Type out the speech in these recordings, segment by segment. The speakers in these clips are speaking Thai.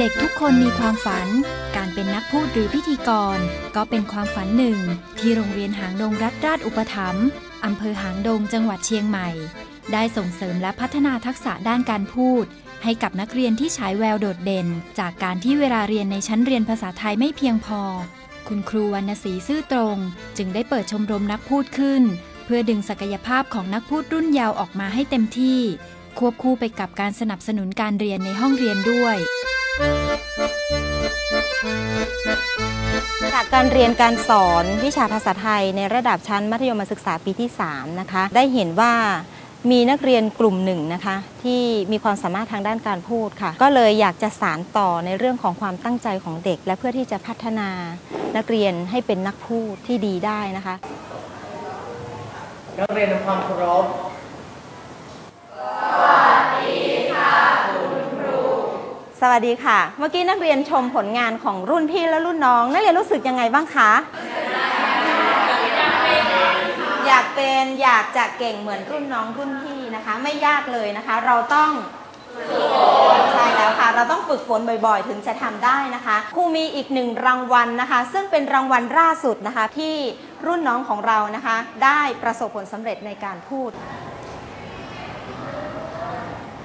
ด็กๆ ทุกคนมีความฝัน การเป็นนักพูดหรือพิธีกร ก็เป็นความฝันหนึ่ง ที่โรงเรียนหางดงรัฐราชอุปถัมภ์อำเภอหางดงจังหวัดเชียงใหม่ ได้ส่งเสริมและพัฒนาทักษะด้านการพูด ให้กับนักเรียนที่ฉายแววโดดเด่น จากการที่เวลาเรียนในชั้นเรียนภาษาไทยไม่เพียงพอ คุณครูวรรณศรีซื่อตรง จึงได้เปิดชมรมนักพูดขึ้น เพื่อดึงศักยภาพของนักพูดรุ่นเยาว์ออกมาให้เต็มที่ ควบคู่ไปกับการสนับสนุนการเรียนในห้องเรียนด้วย จากการเรียนการสอนวิชาภาษาไทยในระดับชั้นมัธยมศึกษาปีที่ 3 นะคะ ได้เห็นว่ามีนักเรียนกลุ่มหนึ่งนะคะ ที่มีความสามารถทางด้านการพูดค่ะ ก็เลยอยากจะสานต่อในเรื่องของความตั้งใจของเด็ก และเพื่อที่จะพัฒนานักเรียนให้เป็นนักพูดที่ดีได้นะคะ นักเรียนทำความเคารพ สวัสดีค่ะ เมื่อกี้นักเรียนชมผลงานของรุ่นพี่และรุ่นน้อง นักเรียนรู้สึกยังไงบ้างคะ อยากเป็นอยากจะเก่งเหมือนรุ่นน้องรุ่นพี่นะคะ ไม่ยากเลยนะคะ เราต้องใช่แล้วค่ะ เราต้องฝึกฝนบ่อยๆ ถึงจะทำได้นะคะครูมีอีกหนึ่งรางวัลนะคะ ซึ่งเป็นรางวัลล่าสุดนะคะที่รุ่นน้องของเรานะคะ ได้ประสบผลสำเร็จในการพูด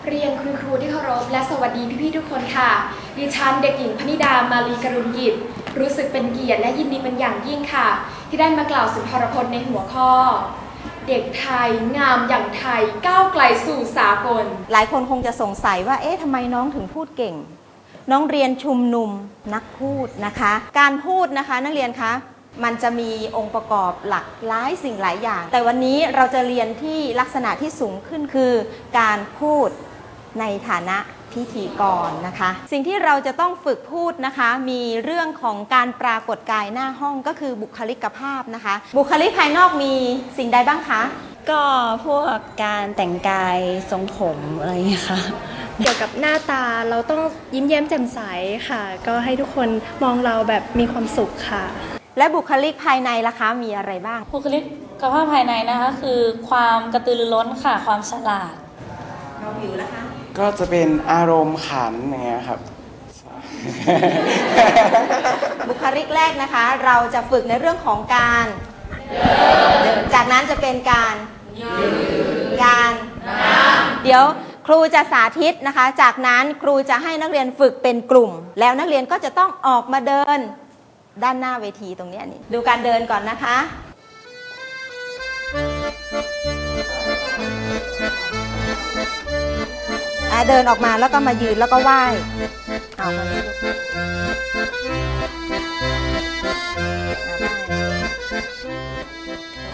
เรียนคุณครูที่เคารพและสวัสดีพี่ๆทุกคนค่ะ ดิฉันเด็กหญิงพนิดามาลีกรุณกิจ รู้สึกเป็นเกียรติและยินดีเป็นอย่างยิ่งค่ะ ที่ได้มากล่าวสุนทรพจน์ในหัวข้อ เด็กไทยงามอย่างไทยก้าวไกลสู่สากล หลายคนคงจะสงสัยว่า เอ๊ะทำไมน้องถึงพูดเก่ง น้องเรียนชุมนุมนักพูดนะคะ การพูดนะคะนักเรียนคะมันจะมีองค์ประกอบหลักหลายสิ่งหลายอย่าง แต่วันนี้เราจะเรียนที่ลักษณะที่สูงขึ้นคือการพูด ในฐานะพิธีกรนะคะ สิ่งที่เราจะต้องฝึกพูดนะคะ มีเรื่องของการปรากฏกายหน้าห้องก็คือบุคลิกภาพนะคะ บุคลิกภายนอกมีสิ่งใดบ้างคะ ก็พวกการแต่งกายทรงผมอะไรอย่างเงี้ยค่ะเกี่ยวกับหน้าตาเราต้องยิ้มแย้มแจ่มใสค่ะ ก็ให้ทุกคนมองเราแบบมีความสุขค่ะ และบุคลิกภายในล่ะคะมีอะไรบ้าง บุคลิกภาพภายในนะคะ คือความกระตือรือร้นค่ะ ความฉลาดเราอยู่แล้วคะ ก็จะเป็นอารมณ์ขันอย่างเงี้ยครับ บุคลิกแรกนะคะ เราจะฝึกในเรื่องของการเดินจากนั้นจะเป็นการการเดี๋ยวครูจะสาธิตนะคะ จากนั้นครูจะให้นักเรียนฝึกเป็นกลุ่ม แล้วนักเรียนก็จะต้องออกมาเดินด้านหน้าเวทีตรงเนี้ยนี่ดูการเดินก่อนนะคะ อะเดินออกมาแล้วก็มายืนแล้วก็ไหว้เอามานี่ลูก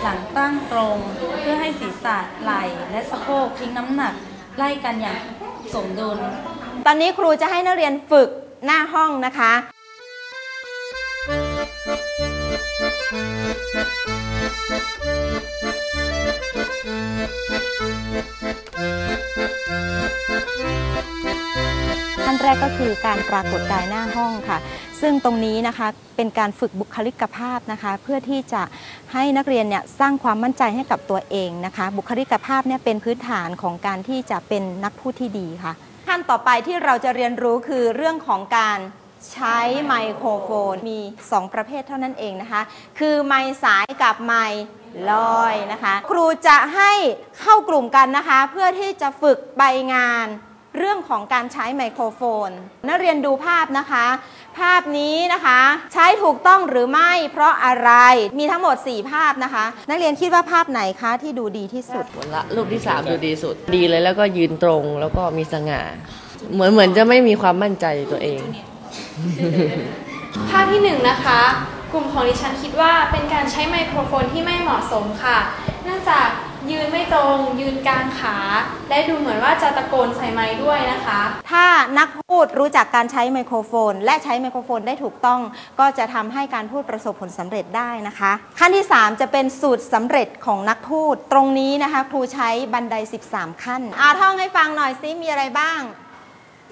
หลังตั้งตรงเพื่อให้ศีรษะไหล่และสะโพกทิ้งน้ำหนักไล่กันอย่างสมดุล ตอนนี้ครูจะให้นักเรียนฝึกหน้าห้องนะคะ ขั้นแรกก็คือการปรากฏกายหน้าห้องค่ะ ซึ่งตรงนี้นะคะเป็นการฝึกบุคลิกภาพนะคะ เพื่อที่จะให้นักเรียนเนี่ยสร้างความมั่นใจให้กับตัวเองนะคะ บุคลิกภาพเนี่ยเป็นพื้นฐานของการที่จะเป็นนักพูดที่ดีค่ะ ขั้นต่อไปที่เราจะเรียนรู้คือเรื่องของการ ใช้ไมโครโฟนมี 2 ประเภทเท่านั้นเองนะคะ คือไมสายกับไมลอยนะคะ ครูจะให้เข้ากลุ่มกันนะคะ เพื่อที่จะฝึกใบงานเรื่องของการใช้ไมโครโฟน นักเรียนดูภาพนะคะ ภาพนี้นะคะ ใช้ถูกต้องหรือไม่เพราะอะไรมีทั้งหมด 4 ภาพนะคะ นักเรียนคิดว่าภาพไหนคะที่ดูดีที่สุดลละรูปที่สามดูดีสุด ดีเลยแล้วก็ยืนตรงแล้วก็มีสง่า เหมือนเหมือนจะไม่มีความมั่นใจตัวเอง ภาพที่หนึ่งนะคะ กลุ่มของดิฉันคิดว่าเป็นการใช้ไมโครโฟนที่ไม่เหมาะสมค่ะ เนื่องจากยืนไม่ตรง ยืนกลางขา และดูเหมือนว่าจะตะโกนใส่ไม้ด้วยนะคะ ถ้านักพูดรู้จักการใช้ไมโครโฟน และใช้ไมโครโฟนได้ถูกต้อง ก็จะทำให้การพูดประสบผลสำเร็จได้นะคะ ขั้นที่ 3 จะเป็นสูตรสำเร็จของนักพูด ตรงนี้นะคะ ครูใช้บันได 13 ขั้นอาท่องให้ฟังหน่อยซิมีอะไรบ้าง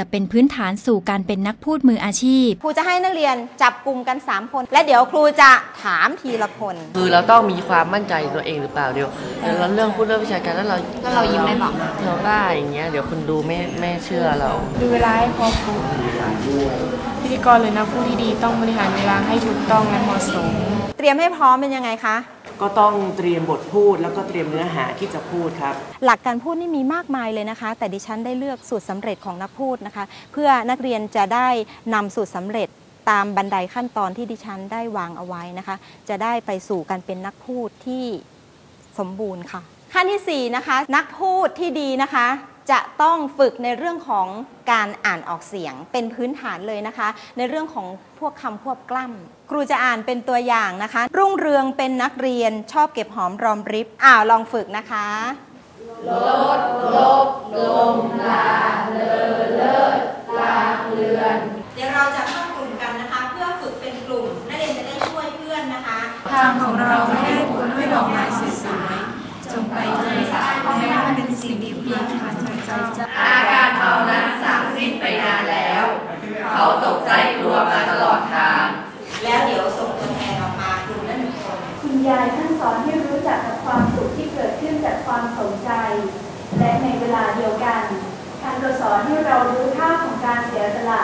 จะเป็นพื้นฐานสู่การเป็นนักพูดมืออาชีพ ครูจะให้นักเรียนจับกลุ่มกัน 3 คน และเดี๋ยวครูจะถามทีละคน คือเราต้องมีความมั่นใจในตัวเองหรือเปล่าเดี๋ยวเดี๋ยวเราเรื่องพูดเรื่องวิชาการแล้วเราแล้วเรายิ้มได้หรอเราได้อย่างเงี้ยเดี๋ยวคนดูไม่ไม่เชื่อเรา ดูเวลาให้พอครูพิธีกรหรือนักพูดที่ดีต้องบริหารเวลาให้ถูกต้องและเหมาะสม เตรียมให้พร้อมเป็นยังไงคะ ก็ต้องเตรียมบทพูด แล้วก็เตรียมเนื้อหาที่จะพูดครับ หลักการพูดนี่มีมากมายเลยนะคะ แต่ดิฉันได้เลือกสูตรสำเร็จของนักพูดนะคะ เพื่อนักเรียนจะได้นำสูตรสำเร็จตามบันไดขั้นตอนที่ดิฉันได้วางเอาไว้นะคะ จะได้ไปสู่การเป็นนักพูดที่สมบูรณ์ค่ะ ขั้นที่4นะคะนักพูดที่ดีนะคะจะต้องฝึกในเรื่องของการอ่านออกเสียงเป็นพื้นฐานเลยนะคะ ในเรื่องของพวกคำควบกล้ำ ครูจะอ่านเป็นตัวอย่างนะคะ รุ่งเรืองเป็นนักเรียนชอบเก็บหอมรอมริบอ้าวลองฝึกนะคะเดี๋ยวเราจะเข้ากลุ่มกันนะคะ เพื่อฝึกเป็นกลุ่มนักเรียนจะได้ช่วยเพื่อนนะคะทางของเราไม่ได้ปูด้วยดอกไม้สวยๆจงไปเลยแม้มันเป็นสิ่งที่เพียงขาดใจเจ้าอาการเมานั้นสั่งสิ้นไปนานแล้ว เขาตกใจกลัวมาตลอดทาง แล้วเดี๋ยวส่งตัวแทนออกมากลุ่มละหนึ่งคน คุณยายท่านสอนให้รู้จักกับความสุขที่เกิดขึ้นจากความสนใจ และในเวลาเดียวกันท่านก็สอนให้เรารู้ค่าของการเสียสละ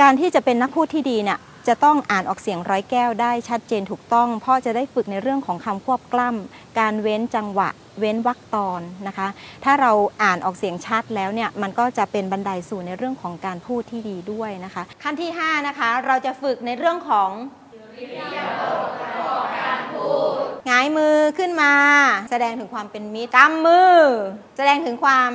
การที่จะเป็นนักพูดที่ดีเนี่ย จะต้องอ่านออกเสียงร้อยแก้วได้ชัดเจนถูกต้อง เพราะจะได้ฝึกในเรื่องของคำควบกล้ำการเว้นจังหวะ เว้นวรรคตอนนะคะ ถ้าเราอ่านออกเสียงชัดแล้วเนี่ยมันก็จะเป็นบันไดสู่ในเรื่องของการพูดที่ดีด้วยนะคะ ขั้นที่ 5 นะคะ เราจะฝึกในเรื่องของหงายมือขึ้นมา แสดงถึงความเป็นมิตรกำมือ แสดงถึงความ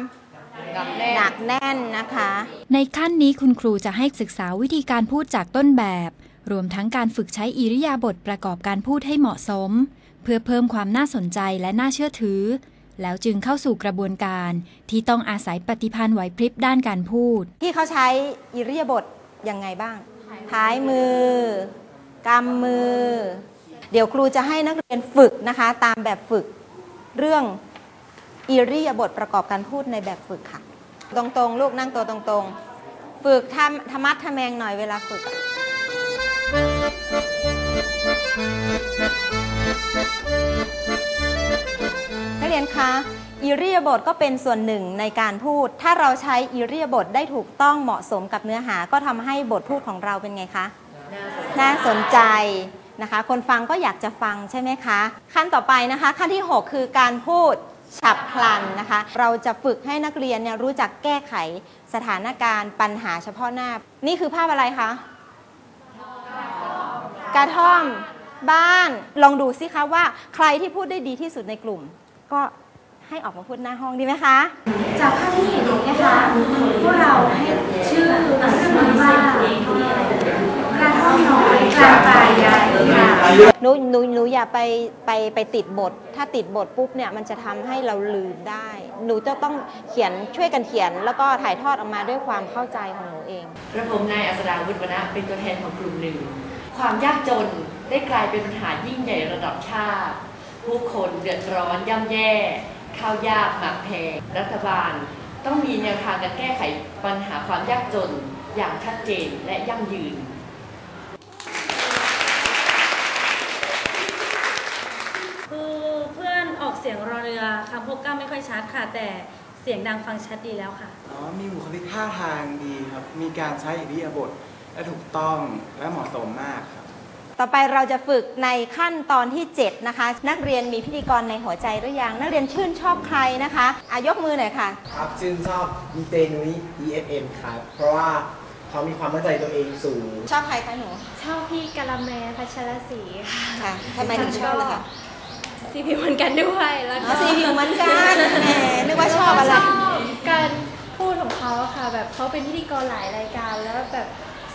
หนักแน่นนะคะ ในขั้นนี้คุณครูจะให้ศึกษาวิธีการพูดจากต้นแบบ รวมทั้งการฝึกใช้อิริยาบถประกอบการพูดให้เหมาะสม เพื่อเพิ่มความน่าสนใจและน่าเชื่อถือ แล้วจึงเข้าสู่กระบวนการที่ต้องอาศัยปฏิพันธ์ไหวพริบด้านการพูด ที่เขาใช้อิริยาบถยังไงบ้างท้ายมือกำมือ เดี๋ยวครูจะให้นักเรียนฝึกนะคะ ตามแบบฝึกเรื่อง อิริยาบถประกอบการพูดในแบบฝึกค่ะ ตรงๆ ลูกนั่งตัวตรงๆ ฝึกทำธรรมัดทะแมงหน่อยเวลาฝึก นักเรียนคะอิริยาบถก็เป็นส่วนหนึ่งในการพูด ถ้าเราใช้อิริยาบถได้ถูกต้องเหมาะสมกับเนื้อหา ก็ทำให้บทพูดของเราเป็นไงคะ น่าสนใจนะคะ คนฟังก็อยากจะฟังใช่ไหมคะ ขั้นต่อไปนะคะ ขั้นที่ 6 คือการพูด ฉับพลันนะคะ เราจะฝึกให้นักเรียนเนี่ยรู้จักแก้ไขสถานการณ์ปัญหาเฉพาะหน้า นี่คือภาพอะไรคะกระท่อมบ้านลองดูสิคะว่าใครที่พูดได้ดีที่สุดในกลุ่ม ก็ให้ออกมาพูดหน้าห้องดีไหมคะ จากภาพที่เห็นนี้นะคะพวกเราให้ชื่อเรื่องว่า กระท่อมน้อยกลางป่ายา หนูหนูหนูอย่าไปไปไปติดบท ถ้าติดบทปุ๊บเนี่ยมันจะทำให้เราลืมได้ หนูจะต้องเขียนช่วยกันเขียน แล้วก็ถ่ายทอดออกมาด้วยความเข้าใจของหนูเอง กระผมนายอัศดาวุฒิวรรณะเป็นตัวแทนของกลุ่มหนึ่ง ความยากจนได้กลายเป็นปัญหายิ่งใหญ่ระดับชาติ ผู้คนเดือดร้อนย่ำแย่ ข้าวยากหมากแพงรัฐบาล ต้องมีแนวทางการแก้ไขปัญหาความยากจนอย่างชัดเจนและยั่งยืน คือเพื่อนออกเสียงรอเรือ คำพบกล้าไม่ค่อยชัดค่ะ แต่เสียงดังฟังชัดดีแล้วค่ะ อ๋อ มีบุคลิกท่าทางดีครับ มีการใช้อิริยาบถและถูกต้องและเหมาะสมมากครับ ต่อไปเราจะฝึกในขั้นตอนที่ 7 นะคะ นักเรียนมีพิธีกรในหัวใจหรือยัง นักเรียนชื่นชอบใครนะคะอายกมือหน่อยค่ะ ครับชื่นชอบดีเจนุ้ย EFM ครับ เพราะว่าเขามีความมั่นใจตัวเองสูง ชอบใครคะหนู ชอบพี่กะละแมพัชรศรีค่ะค่ะทำไมถึงชอบล่ะคะ ซีพิวเหมือนกันด้วยแล้วอ๋ก็อสีผิวเหมือนกันแหมนึกว่าชอบอะไร ชอบการพูดของเขาอะค่ะ แบบเขาเป็นพิธีกรหลายรายการ แล้วแบบ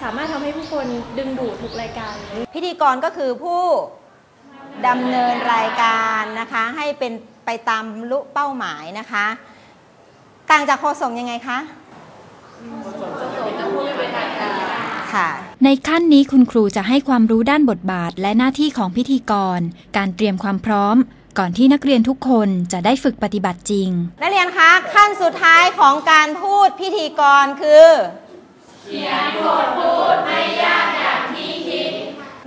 สามารถทำให้ผู้คนดึงดูดทุกรายการเลย พิธีกรก็คือผู้ดำเนินรายการนะคะ ให้เป็นไปตามลุเป้าหมายนะคะ ต่างจากโฆษกยังไงคะ ค่ะ ในขั้นนี้คุณครูจะให้ความรู้ด้านบทบาทและหน้าที่ของพิธีกร การเตรียมความพร้อม ก่อนที่นักเรียนทุกคนจะได้ฝึกปฏิบัติจริง นักเรียนคะขั้นสุดท้ายของการพูดพิธีกรคือ เขียนบทพูดไม่ยากอย่างที่คิด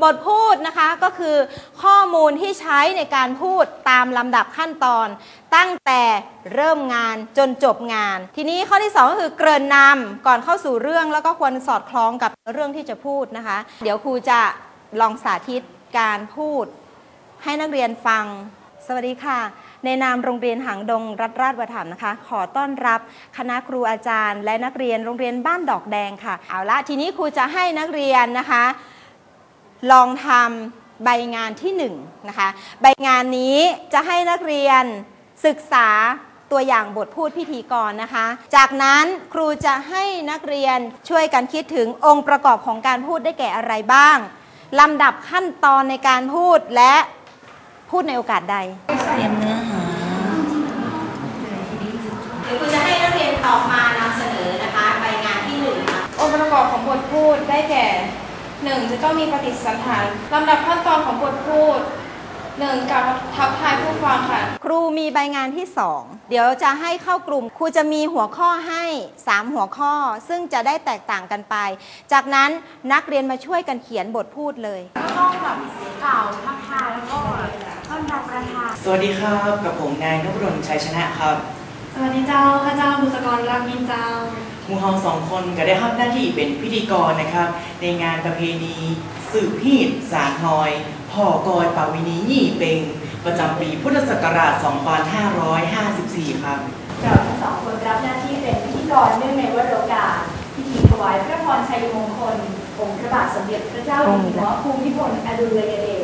บทพูดนะคะก็คือข้อมูลที่ใช้ในการพูดตามลำดับขั้นตอน ตั้งแต่เริ่มงานจนจบงาน ทีนี้ข้อที่ 2 ก็คือเกริ่นนำก่อนเข้าสู่เรื่องแล้วก็ควรสอดคล้องกับเรื่องที่จะพูดนะคะ เดี๋ยวครูจะลองสาธิตการพูด ให้นักเรียนฟัง สวัสดีค่ะ ในนามโรงเรียนหางดงรัฐราชวัฒน์นะคะ ขอต้อนรับคณะครูอาจารย์ และนักเรียนโรงเรียนบ้านดอกแดงค่ะ เอาละทีนี้ครูจะให้นักเรียนนะคะ ลองทำใบงานที่1นงนะคะใบงานนี้จะให้นักเรียนศึกษาตัวอย่างบทพูดพิธีกรนะคะ จากนั้นครูจะให้นักเรียนช่วยกันคิดถึงองค์ประกอบของการพูดได้แก่อะไรบ้างลำดับขั้นตอนในการพูดและพูดในโอกาสใดเตรียมเนื้อหาเดี๋ยวครูจะให้นักเรียนออกมานำเสนอนะคะใบงานที่หนึ่งค่ะองค์ประกอบของบทพูดได้แก่ 1. จะต้องมีปฏิสันฐานลำดับขั้นตอนของบทพูด 1. การทับทายผู้ฟังค่ะ ครูมีใบงานที่ 2 เดี๋ยวจะให้เข้ากลุ่ม ครูจะมีหัวข้อให้ 3 หัวข้อ ซึ่งจะได้แตกต่างกันไป จากนั้นนักเรียนมาช่วยกันเขียนบทพูดเลยสวัสดีครับ กับผมนายนพดลชัยชนะครับ สวัสดีเจ้าข้าเจ้าบุษกรรักมินเจ้าห มูเฮาสองคนก็ได้รับหน้าที่เป็นพิธีกรนะครับ ในงานประเพณีสืบฮีดสารหอยพ่อกอยปาวินียี่เป็งประจำปีพุทธศักราช 2554 ครับเราทั้งสองคนรับหน้าที่เป็นพิธีกรเนื่องในวันโรกาสพิธีถวายพระพรชัยมงคล องค์พระบาทสมเด็จพระเจ้าอยู่หัวภูมิพลอดุลยเดช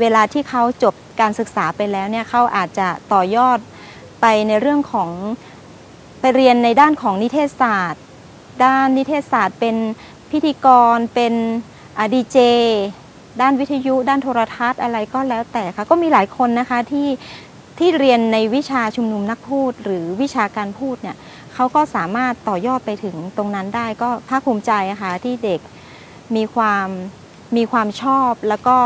เวลาที่เขาจบการศึกษาไปแล้วเนี่ยเขาอาจจะต่อยอดไปในเรื่องของไปเรียนในด้านของนิเทศศาสตร์ ด้านนิเทศศาสตร์ เป็นพิธีกร เป็นดีเจ ด้านวิทยุ ด้านโทรทัศน์อะไรก็แล้วแต่ค่ะ ก็มีหลายคนนะคะที่ที่เรียนในวิชาชุมนุมนักพูด หรือวิชาการพูดเนี่ยเขาก็สามารถต่อยอดไปถึงตรงนั้นได้ก็ภาคภูมิใจอะค่ะที่เด็กมีความมีความชอบ แล้วก็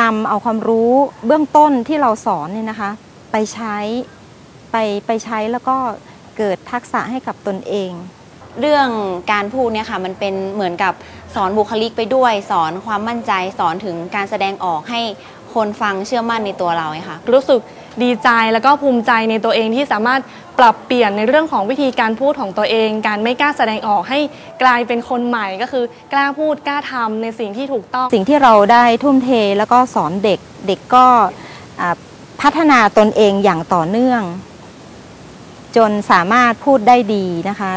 นำเอาความรู้เบื้องต้นที่เราสอนเนี่ยนะคะ ไปใช้ไปไปใช้แล้วก็เกิดทักษะให้กับตนเอง เรื่องการพูดเนี่ยค่ะมันเป็นเหมือนกับสอนบุคลิกไปด้วย สอนความมั่นใจสอนถึงการแสดงออกให้คนฟังเชื่อมั่นในตัวเราค่ะ รู้สึกดีใจแล้วก็ภูมิใจในตัวเองที่สามารถปรับเปลี่ยนในเรื่องของวิธีการพูดของตัวเอง การไม่กล้าแสดงออกให้กลายเป็นคนใหม่ก็คือกล้าพูดกล้าทำในสิ่งที่ถูกต้อง สิ่งที่เราได้ทุ่มเทแล้วก็สอนเด็กเด็กก็พัฒนาตนเองอย่างต่อเนื่อง จนสามารถพูดได้ดีนะคะ